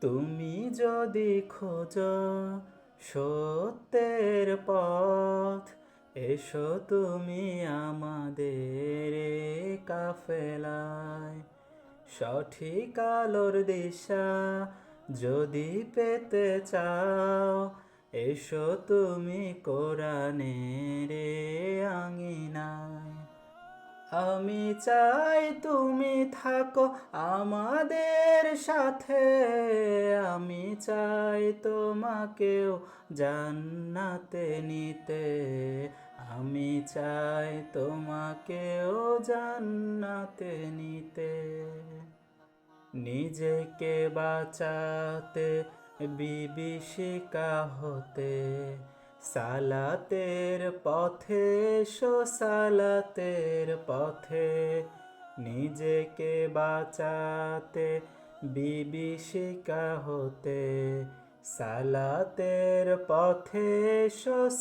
তুমি যদি খোঁজ সত্যের পথ, এসো তুমি আমাদের কাফেলায়। সঠিক আলোর দিশা যদি পেতে চাও, এসো তুমি কোরআনের আঙিনায়। আমি চাই তুমি থাকো আমাদের সাথে। আমি চাই তোমাকেও জান্নাতে নিতে। আমি চাই তোমাকেও জান্নাতে নিতে। নিজেকে বাঁচাতে বিভীষিকা হতে। সালাতের পথে সালাতের পথে। নিজেকে বাঁচাতে বিভীষিকা হতে। সালাতের পথে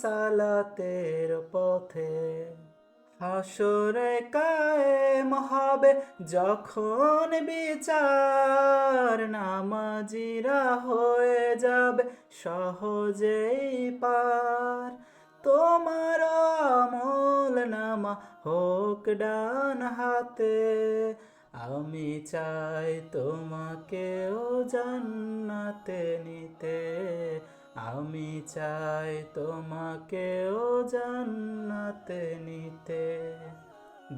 সালাতের পথে। হাসরে কায়েম হবে যখন বিচার। নামাজিরা হয়ে যাবে সহজেই পার। তোমার আমল নামা হোক ডান হাতে। আমি চাই তোমাকেও জান্নাতে নিতে। আমি চাই তোমাকেও জান্নাতে নিতে।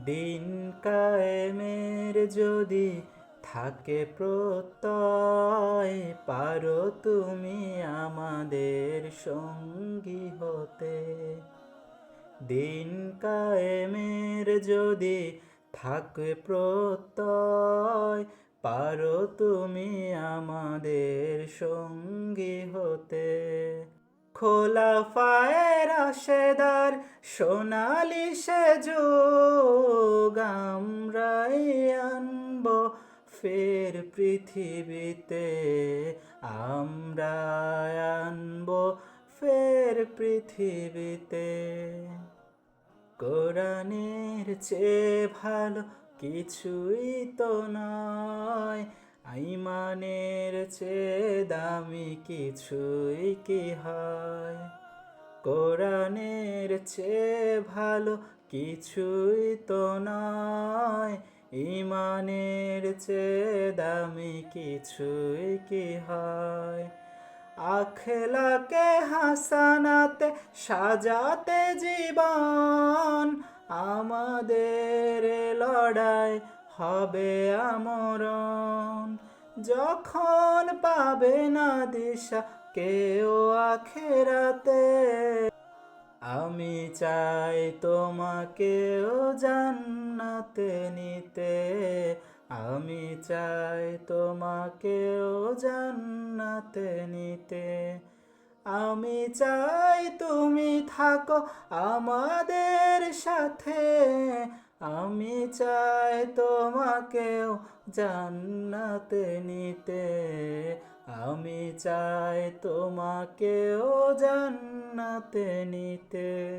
দিন কায়েমের যদি থাকে প্রত্যয়, পারো তুমি আমাদের সঙ্গী হতে। দিন কায়েমের যদি থাকে প্রত্যয় পারো তুমি আমাদের সঙ্গী হতে। খোলা ফায়ের আশেদার সোনালি সে যুগ আমরাই আনব। ফের পৃথিবীতে আমরা আনব। ফের পৃথিবীতে কোরআনের চেয়ে ভালো কিছুই তো নয়। আইমানের চেয়ে দামি কিছুই কি হয়? কোরআনের চেয়ে ভালো কিছুই তো নয়। ইমানের চেয়ে দামি কিছুই কি হয়? আখলাকে হাসানাতে সাজাতে জীবন। আমাদের লড়াই হবে আমরণ। যখন পাবে না দিশা, কেউ আখেরাতে। আমি চাই তোমাকেও জান্নাতে নিতে। আমি চাই তোমাকেও জান্নাতে নিতে। আমি চাই তুমি থাকো আমাদের সাথে। আমি চাই তোমাকেও জান্নাতে নিতে। আমি চাই তোমাকেও জান্নাতে নিতে।